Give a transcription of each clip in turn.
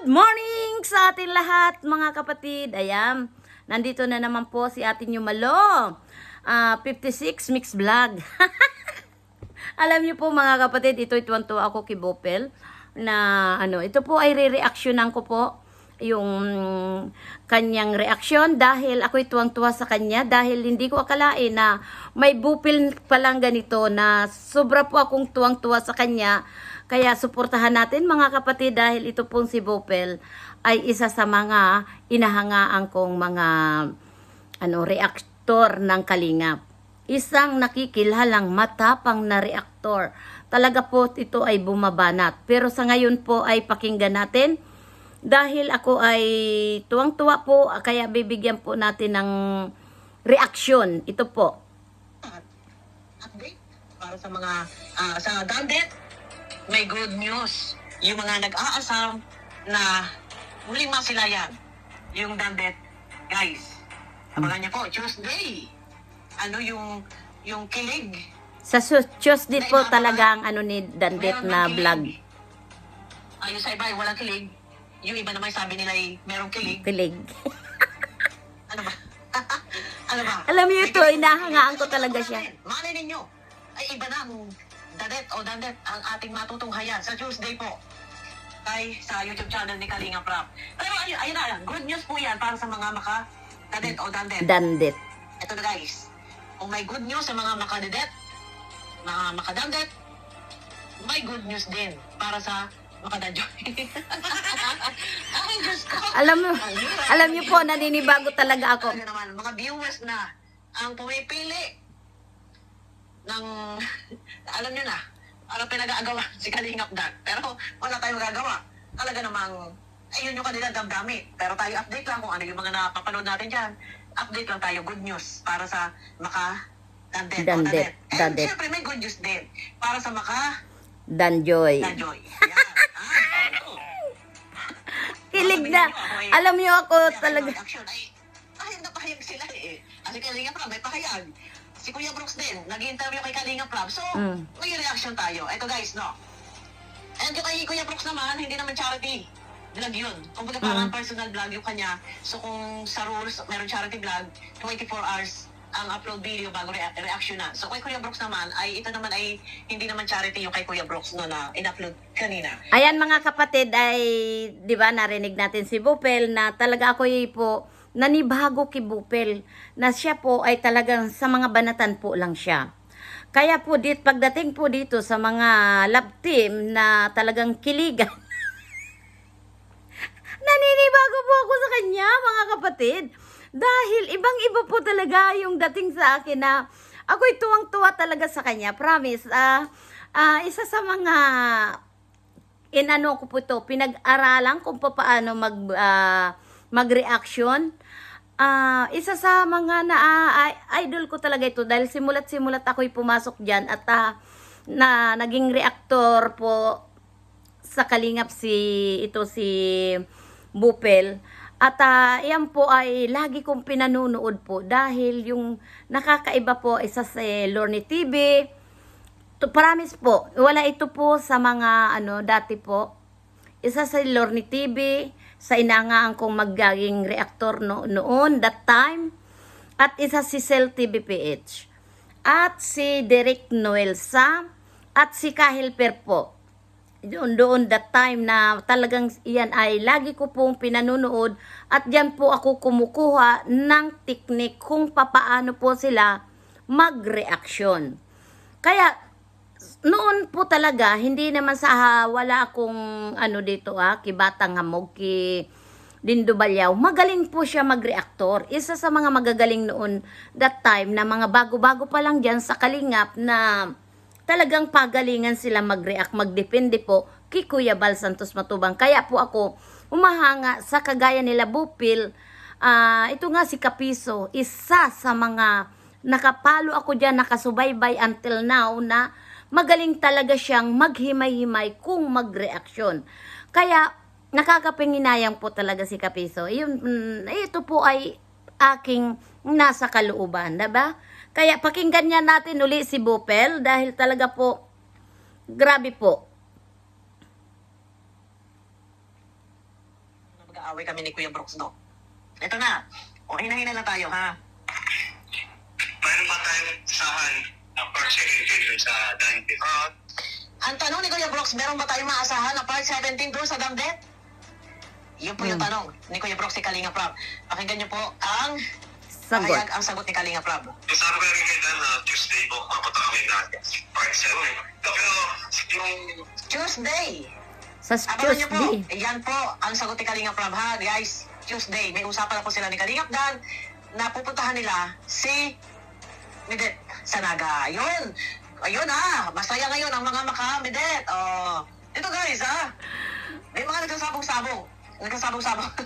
Good morning sa atin lahat mga kapatid. Ayan, nandito na naman po si atin yung Malo. Ah, 56 Mix Vlog. Alam niyo po mga kapatid, ito tuwan-tuwa ako kay Bopel na ano, ito po ay re-reactionan ko po yung kanyang reaksyon dahil ako'y tuwang-tuwa sa kanya dahil hindi ko akalain na may bupil palang ganito na sobra po akong tuwang-tuwa sa kanya kaya suportahan natin mga kapatid dahil ito pong si Bopel ay isa sa mga inahangaan kong mga ano reaktor ng Kalingap. Isang nakikilalang matapang na reaktor. Talaga po ito ay bumabanat. Pero sa ngayon po ay pakinggan natin dahil ako ay tuwang-tuwa po kaya bibigyan po natin ng reaksyon. Ito po. update para sa mga ah, sa Dandet. May good news. Yung mga nag-aasam na muling masilayan. Yung Dandet, guys. Abangan niyo po, Tuesday. Ano yung yung kilig? Sa Tuesday po talaga ang ano ni Dandet na vlog. Ayun sa iba, walang kilig. Yung iba naman sabi nila ay merong kilig. Kilig. Ano ba? ano ba? Alam niyo ito, inahangaan ko talaga siya. Malay ninyo, ay iba na ang dadet o dandet ang ating matutunghayan sa Tuesday po kay sa YouTube channel ni Kalinga Prap. Pero ayun, ayun na, good news po yan para sa mga maka dadet o dandet. Dandet. Ito na guys, kung may good news sa mga makadedet, mga makadandet, may good news din para sa makadadyo. Ay, Diyos ko. Alam mo, alam niyo po, naninibago talaga ako. Ano naman, mga viewers na ang pumipili ng, alam nyo na, ano pinag-aagawa si Kalingap Dan. Pero wala tayong magagawa. Talaga namang, ayun yung kanila damdami. Pero tayo update lang kung ano yung mga napapanood natin dyan. Update lang tayo, good news para sa maka Dandet. Dandet, Dadet. And Dadet. syempre may good news din para sa maka Danjoy. Danjoy. Ah. Kilig na. Alam niyo ako talaga. Action ay, pahayag na pahayag sila eh. Kasi Kalinga Prab, may pahayag. Si Kuya Brooks din, nag-interview kay Kalinga Prab. So, Mm. may reaction tayo. Ito guys, no? And yung kay Kuya Brooks naman, hindi naman charity. Vlog yun. Kung baga parang Mm. personal vlog yung kanya. So kung sa rules, meron charity vlog, 24 hours ang upload video bago re- reaction na. So kay Kuya Brooks naman, ay ito naman ay hindi naman charity yung kay Kuya Brooks no na in-upload kanina. Ayan mga kapatid ay, di ba, narinig natin si Bupel na talaga ako po nanibago kay Bupel na siya po ay talagang sa mga banatan po lang siya. Kaya po dit pagdating po dito sa mga love team na talagang kiligan. Naninibago po ako sa kanya, mga kapatid. Dahil ibang-iba po talaga yung dating sa akin na ako'y tuwang-tuwa talaga sa kanya. Promise. Ah, ah, isa sa mga inano ko po to, pinag-aralan kung paano mag, ah, mag-reaction. Ah, isa sa mga na ah, idol ko talaga ito dahil simulat-simulat ako'y pumasok diyan at ah, na naging reactor po sa kalingap si ito si Bupel. At ah, yan po ay lagi kong pinanunood po dahil yung nakakaiba po isa sa Lorne TV. To, promise po, wala ito po sa mga ano dati po. Isa sa Lorne TV, sa inangaan kong magaging reaktor no, noon, that time. At isa si Cell TV PH. At si Derek Noel Sam. At si Kahil Per po doon doon that time na talagang iyan ay lagi ko pong pinanunood at diyan po ako kumukuha ng teknik kung papaano po sila mag-reaction. Kaya noon po talaga hindi naman sa wala akong ano dito ah kibatang hamog ki Dindo Balyaw. Magaling po siya mag-reaktor. Isa sa mga magagaling noon that time na mga bago-bago pa lang diyan sa Kalingap na talagang pagalingan sila mag-react, magdepende po kay Kuya Bal Santos Matubang. Kaya po ako umahanga sa kagaya nila Bupil. Ah, ito nga si Kapiso, isa sa mga nakapalo ako diyan, nakasubaybay until now na magaling talaga siyang maghimay-himay kung magreaksyon. Kaya nakakapinginayang po talaga si Kapiso. Yun, mm, ito po ay aking nasa kalooban, 'di ba? Kaya pakinggan niya natin uli si Bupel dahil talaga po grabe po. nag-aaway kami ni Kuya Brooks do. Ito na. O, hinahinay lang tayo, ha? Mayroon pa tayong isahan na first education sa Dante. Uh, Ang tanong ni Kuya Brooks, meron ba tayong maasahan na part 17 doon sa Damdet? Yun po yung Hmm. tanong ni Kuya Brooks si Kalinga Prab. Pakinggan niyo po ang Sagot. pahayag, ang sagot ni Kalinga Prab. yung sabi ko rin kay Dan na Tuesday po, mapunta kami na part 7. Pero yung Tuesday. Sa Abangan niyo po. Tuesday. Yan po ang sagot ni Kalinga Prab ha, guys. Tuesday. May usapan na po sila ni Kalinga Dan na pupuntahan nila si Midet Sanaga. Ayun. Ayun ha. Masaya ngayon ang mga maka-Midet. Oh. Ito guys ha. May mga nagsasabong-sabong. Nagsasabong-sabong.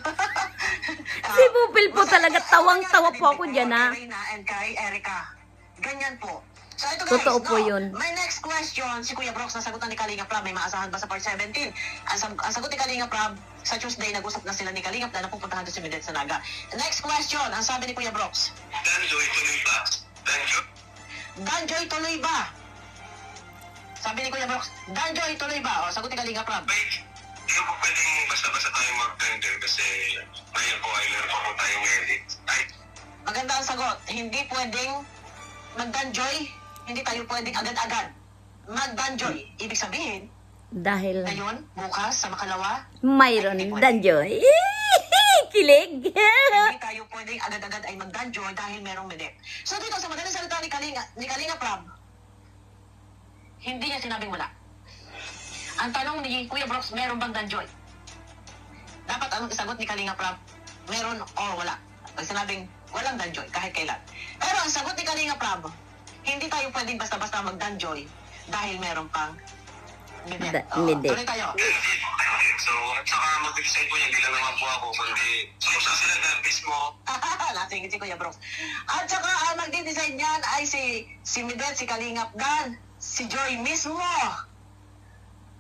Si Bupil po talaga, tawang-tawa po ako dyan, ha? Kay Reyna and kay Erica. Ganyan po. So ito guys, Totoo po yun. My next question, si Kuya Brox, nasagutan ni Kalinga Prab, may maasahan ba sa part 17? Ang, sag- ang sagot ni Kalinga Prab, sa Tuesday, nag-usap na sila ni Kalinga Prab na pupuntahan doon si Midet Sanaga. Next question, ang sabi ni Kuya Brox, Danjo, ituloy ba? Danjo? Danjoy tuloy ba? Sabi ni Kuya Brox, Danjoy tuloy ba? O, sagot ni Kalinga Prab. Wait, hindi po pwedeng basta-basta tayo mag-tender kasi ngayon po ay meron pa po tayong edit. Ay, Maganda ang sagot, hindi pwedeng mag-danjoy, hindi tayo pwedeng agad-agad mag-danjoy. Ibig sabihin, Dahil ngayon, bukas, sa makalawa, mayroon danjoy. Kilig. hindi tayo pwedeng agad-agad ay mag-danjoy dahil merong medet. So dito, sa madaling salita ni Kalinga, ni Kalinga Prab, hindi niya sinabing wala. Ang tanong ni Kuya Brooks, meron bang danjoy? Dapat ang isagot ni Kalinga Prab, meron o wala. Pag sinabing walang danjoy, kahit kailan. Pero ang sagot ni Kalinga Prab, hindi tayo pwedeng basta-basta mag-danjoy dahil meron pang medet. Da- Oh. Tuloy tayo. So, at saka mag-decide po niya, hindi lang naman po ako, kundi so, sa sila na mismo, Lasing si Kuya Brooks. At saka ang magdi-design niyan ay si si Midet, si Kalingap Dan, si Joy mismo.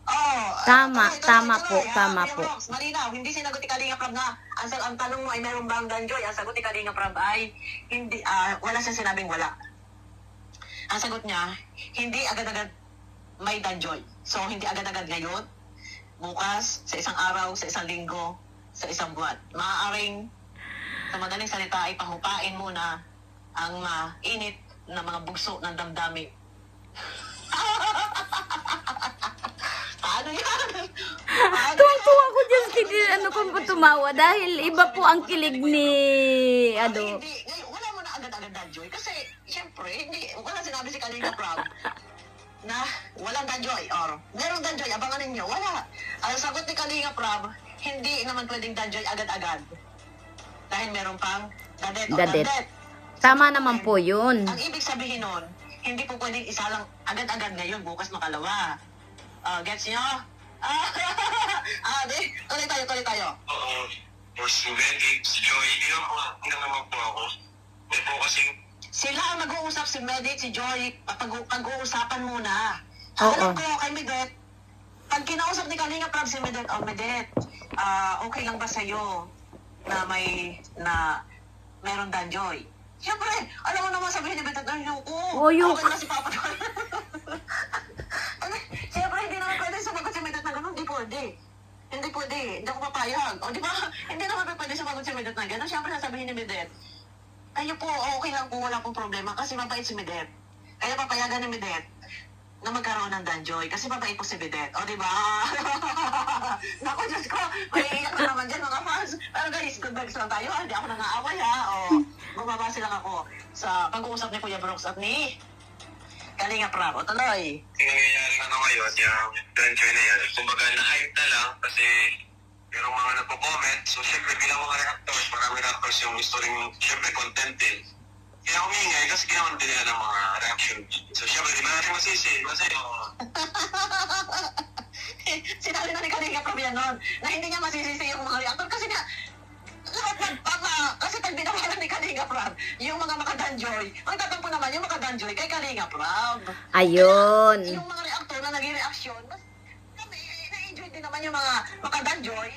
Oh, Tama, tama po, ha, tama po. Malinaw, hindi sinagot ni Kalingap Rab na ang, sag- ang tanong mo ay meron bang Dan Joy? Ang sagot ni Kalingap Rab ay hindi, ah, wala siya sinabing wala. Ang sagot niya, hindi agad-agad may Dan Joy. So, hindi agad-agad ngayon, bukas, sa isang araw, sa isang linggo, sa isang buwan. Maaaring, sa madaling salita, ay pahupain muna ang mainit na mga bugso ng damdamin. Paano yan? Tuwang-tuwa ko dyan kiti, ano kung po tumawa dahil iba po ang kilig ni, ano, hindi. Wala mo na agad-agad na joy. Kasi, syempre, hindi, wala sinabi si Kalinga Prab na walang danjoy or merong danjoy, abangan ninyo. Wala. Ang sagot ni Kalinga Prab, hindi naman pwedeng danjoy agad-agad. Dahil meron pang dadet o Dadet. tama naman po yun. Ang ibig sabihin nun, hindi po pwedeng isa lang agad-agad ngayon, bukas makalawa. Ah, gets nyo? Ah, ah, di, tuloy tayo, tuloy tayo. oo, or si Wendy, si Joy, hindi naman po, hindi naman po ako. May po kasing Sila ang mag-uusap, si Medit, si Joy, pag- pag-uusapan muna. Oo. Alam ko, kay Medet, pag kinausap ni Kalinga Prab si Medet, oh Medet, ah, okay lang ba sa'yo na may, na meron Dan Joy? Siyempre, alam mo naman sabihin ni Medet, ayoko. Oh, ayoko. Okay na si Papa Joy. Ano, Siyempre, hindi naman pwede sumagot si Medet na gano'n, hindi pwede. Hindi pwede, hindi ako papayag. O, di ba? Hindi naman pwede sumagot si Medet na gano'n. Siyempre, sasabihin ni Medet, kayo po, okay lang po, wala pong problema kasi mabait si Medet. Kaya papayagan ni Medet na magkaroon ng Danjoy kasi mabait po si Medet. O, di ba? Naku, Diyos ko, maiiyak na naman dyan mga fans. Pero guys, good vibes lang tayo. Hindi ako nangaaway ha. O, bumabase lang ako sa pag-uusap ni Kuya Brooks at ni Kalinga Prab. O, tuloy. yung nangyayari ano ngayon, yung venture na yan, kumbaga na-hype na lang kasi merong mga nagpo-comment. So, syempre, bilang mga marami reactors yung gusto rin, syempre, content din. Kaya umingay kasi ginawan din nila ng mga reaction. So, syempre, di ba natin masisi? Kasi, oh, Sinabi na ni Kalinga yan noon na hindi niya masisisi yung mga reactor kasi nga lahat nagpapa, kasi pag binawalan ni Kalinga Prab, yung mga makadanjoy, ang tatampo naman yung makadanjoy kay Kalinga Prab. Ayun. Yung mga reactor na naging reaksyon, mas, na-enjoy din naman yung mga makadanjoy.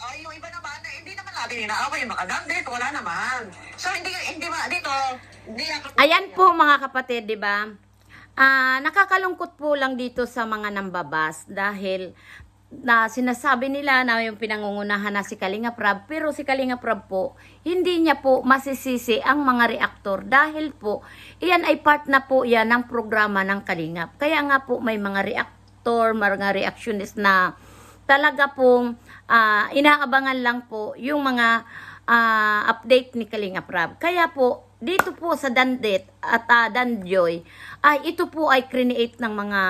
Ay, yung iba naman, eh, hindi naman natin inaaway yung makadandit, wala naman. So, hindi, hindi ma, dito, hindi ako... Ayan po mga kapatid, di ba? Ah, nakakalungkot po lang dito sa mga nambabas dahil na sinasabi nila na yung pinangungunahan na si Kalinga Prab, pero si Kalinga Prab po, hindi niya po masisisi ang mga reaktor dahil po, iyan ay part na po yan ng programa ng Kalingap. Kaya nga po may mga reaktor, mga reactionist na talaga pong ah, inaabangan lang po yung mga ah, update ni Kalinga Prab. Kaya po, dito po sa Dandit at uh, Danjoy, ay ito po ay create ng mga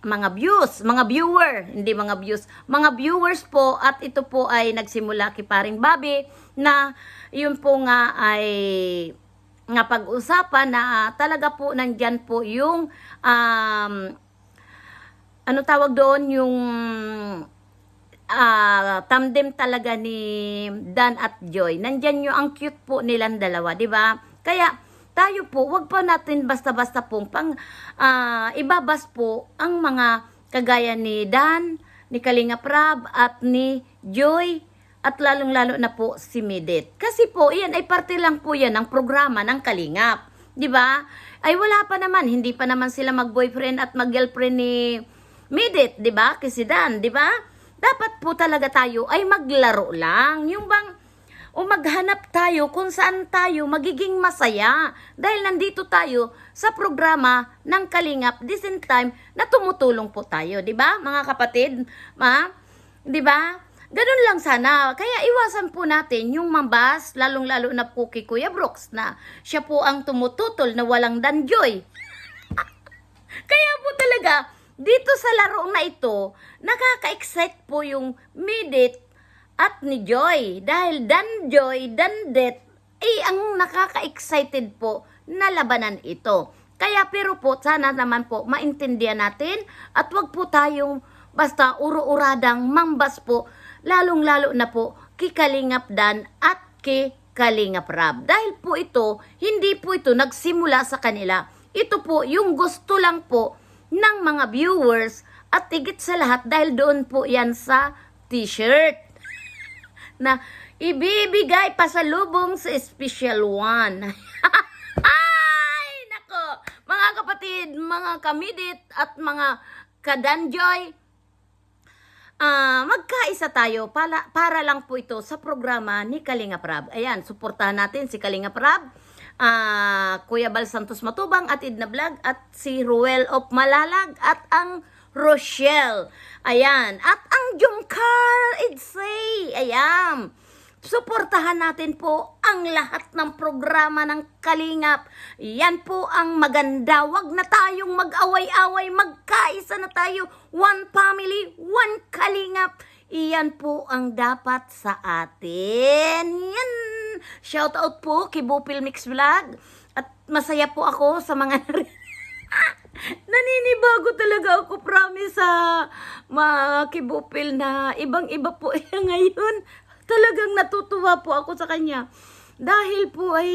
mga views, mga viewer, hindi mga views, mga viewers po at ito po ay nagsimula kay paring Bobby na yun po nga ay nga pag-usapan na ah, talaga po nandyan po yung um, ano tawag doon yung ah tandem talaga ni Dan at Joy. Nandyan yung ang cute po nilang dalawa, di ba? Kaya tayo po, wag pa natin basta-basta pong pang ah, ibabas po ang mga kagaya ni Dan, ni Kalinga Prab at ni Joy at lalong-lalo na po si Midit. Kasi po, iyan ay parte lang po yan ng programa ng Kalingap. Di ba? Ay wala pa naman, hindi pa naman sila mag-boyfriend at mag-girlfriend ni Midit, di ba? Kasi Dan, di ba? Dapat po talaga tayo ay maglaro lang. Yung bang, o maghanap tayo kung saan tayo magiging masaya. Dahil nandito tayo sa programa ng Kalingap, the same time na tumutulong po tayo. Di ba, mga kapatid? Ma? Di ba? Ganun lang sana. Kaya iwasan po natin yung mambas, lalong-lalo na po kay Kuya Brooks na siya po ang tumututol na walang danjoy. Kaya po talaga, dito sa laro na ito, nakaka-excite po yung Midit at ni Joy. Dahil Dan Joy, Dan Det, ay ang nakaka-excited po na labanan ito. Kaya pero po, sana naman po maintindihan natin at wag po tayong basta uro-uradang mambas po, lalong-lalo na po kay Kalingap Dan at kay Kalingap Rab. Dahil po ito, hindi po ito nagsimula sa kanila. Ito po yung gusto lang po ng mga viewers at tigit sa lahat dahil doon po yan sa t-shirt na ibibigay pasalubong sa special one. Ay, nako! Mga kapatid, mga kamidit at mga kadanjoy, Ah, magkaisa tayo para, para lang po ito sa programa ni Kalinga Prab. Ayan, suportahan natin si Kalinga Prab, ah, Kuya Bal Santos Matubang at Idna Vlog at si Ruel of Malalag at ang Rochelle. Ayan, at ang Jumcar Idsay. Ayan. Suportahan natin po ang lahat ng programa ng Kalingap. Yan po ang maganda. Wag na tayong mag-away-away. Magkaisa na tayo. One family, one Kalingap. Iyan po ang dapat sa atin. Yan. Shout out po kay Bupil Mix Vlog. At masaya po ako sa mga Naninibago talaga ako, promise sa mga kibupil na ibang-iba po eh, ngayon. Talagang natutuwa po ako sa kanya. Dahil po ay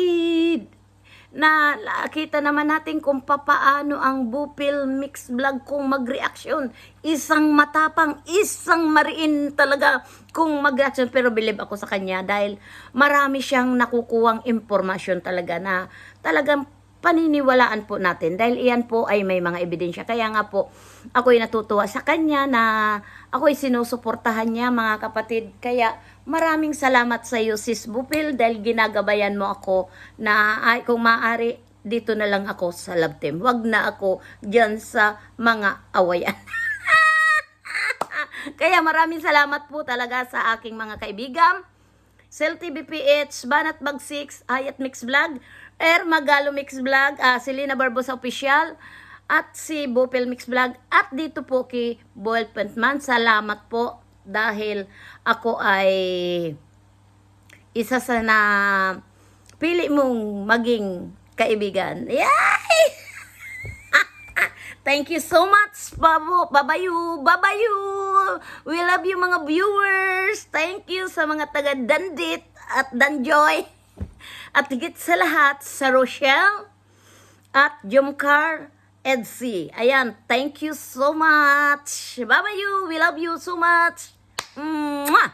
na nakita naman natin kung papaano ang Bupil Mix Vlog kung magreaksyon. Isang matapang, isang mariin talaga kung magreaksyon. Pero believe ako sa kanya dahil marami siyang nakukuwang impormasyon talaga na talagang paniniwalaan po natin dahil iyan po ay may mga ebidensya. Kaya nga po, ako'y natutuwa sa kanya na ako'y sinusuportahan niya mga kapatid. Kaya maraming salamat sa iyo sis Bupil dahil ginagabayan mo ako na ay, kung maaari dito na lang ako sa love team. Wag na ako diyan sa mga awayan. Kaya maraming salamat po talaga sa aking mga kaibigan. Cell TV PH, Banat Bag 6, Ayat Mix Vlog, Air Magalo Mix Vlog, ah, Selena Barbosa Official, at si Bopel Mix Vlog, at dito po kay Boel Pentman. Salamat po dahil ako ay isa sa na pili mong maging kaibigan. Yay! Thank you so much, Babo. Babayu, babayu. We love you mga viewers. Thank you sa mga taga Dandit at Danjoy. At higit sa lahat, sa Rochelle at Jumcar Edsy. Ayan, thank you so much. Babayu, we love you so much. 嗯啊、